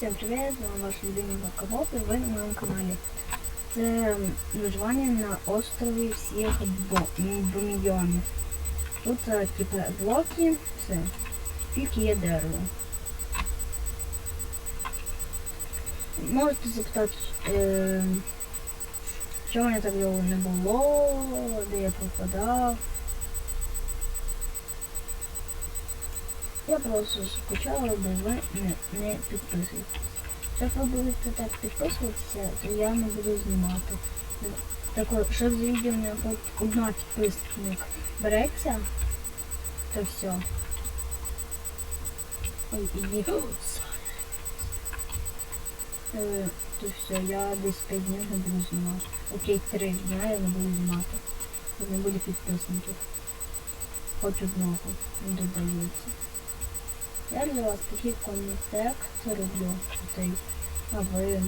Всем привет, з вами ваш любимий Бакабоп і ви на моєму каналі. Це виживання на острові всіх бо- Тут е, типу блоки, все. Тільки є дерево. Можете запитати, е, чого мене так довго не було, де я пропадав. Я просто скучала, бо ви не, не підписуєтесь. Якщо ви будете так підписуватися, то я не буду знімати. Так от, щоб з відео не одна підписник береться, то все. Ой, і Е, то все, я десь 5 днів не буду знімати. Окей, 3 дня я не буду знімати. Не буде підписників. Хоч одного не додається. Я для вас такий контекст роблю. Цей. А ви.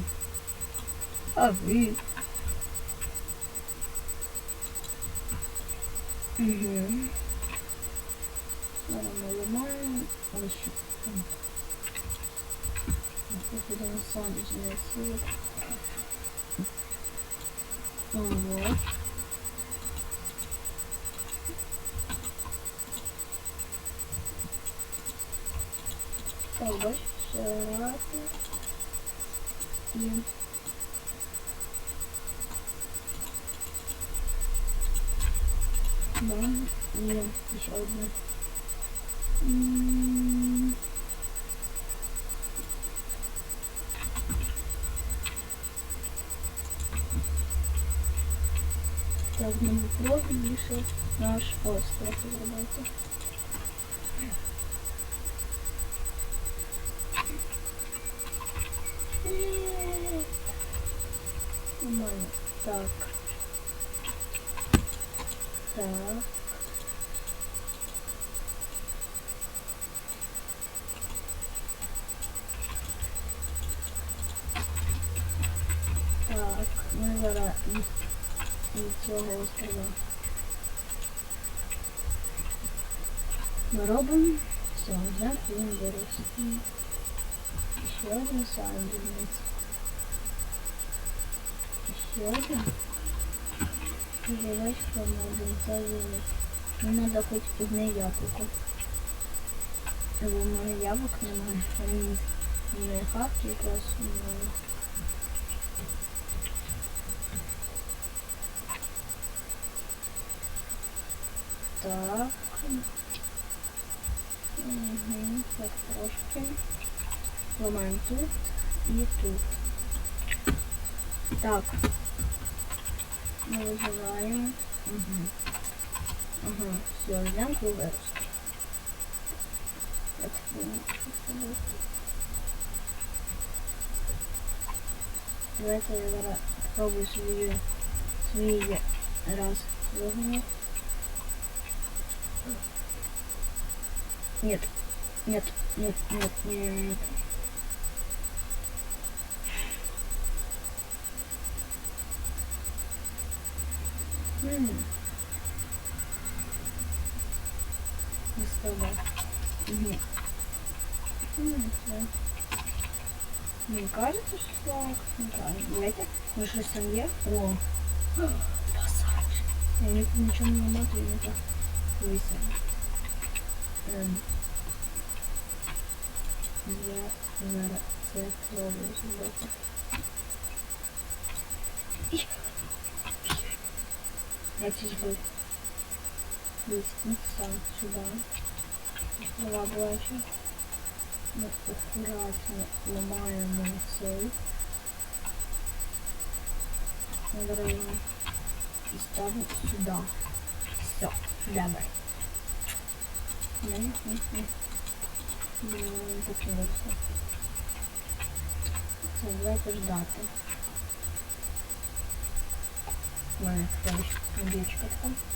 А ви. Угу. Зараз ми ламаємо. Ось. що. М. Будемо сонячний світ. Вот. Шарати. І... Да, и еще одна. М. Так, нам просто наш остров зробити. Так. Так. Так, ми зараз із, із цього острова. Ми робимо все, вже він вирос. Ще один сандвіч. Ще один. Девочка один завелик. Мені треба хоч одне яблуко. Бо в мене яблук немає. Вони не хавки якраз немає. Так. Угу, так трошки. Ламаємо тут і тут. Так. Ми виживаємо. Угу. Ага, все, це буде. Давайте я зараз спробую свою свій раз вогню. Нет, нет, нет, нет, нет. М. Не стало. Мгм. М, да. Мне кажется, что так. Не знаю. Давайте. Вы что там є? О. Пассаж. Я ничего не намотаю, не так. Висим. Ем. Я зараз це спробую зробити. Я ці збив. Десь сам сюди. Слова бачу. Ми акуратно ламаємо цей. Набираємо і ставимо сюди. Все, давай. Не, не, не. Блін, так не вийшло. Це давайте ждати. У мене хтось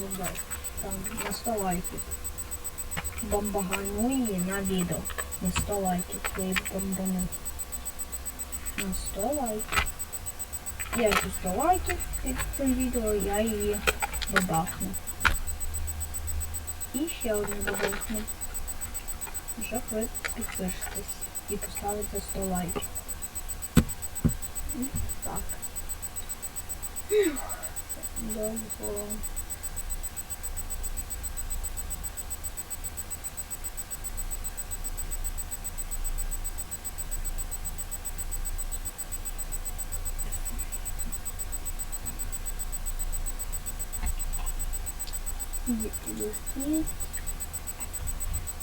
табличка там. 100 лайків. Бомбагану її на відео. На 100 лайків. Я її бомбану. На 100 лайків. Я цю 100 лайків під цим відео, я її бабахну. І ще одну бабахну. Вже ви підпишетесь і поставите 100 лайків. Так. Довго.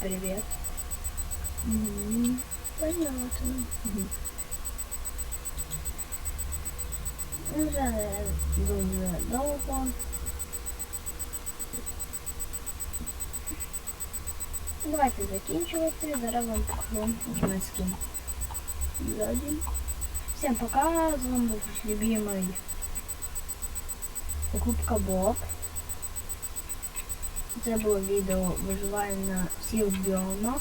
Привет. Мгм. Понятно. Мгм. Вже дуже довго. Давайте закінчувати. Зараз вам покажу німецький ззаді. Всем пока. З вами був любимий Губка Боб. Це було відео виживаємо на всіх біомах.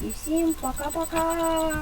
І всім пока-пока!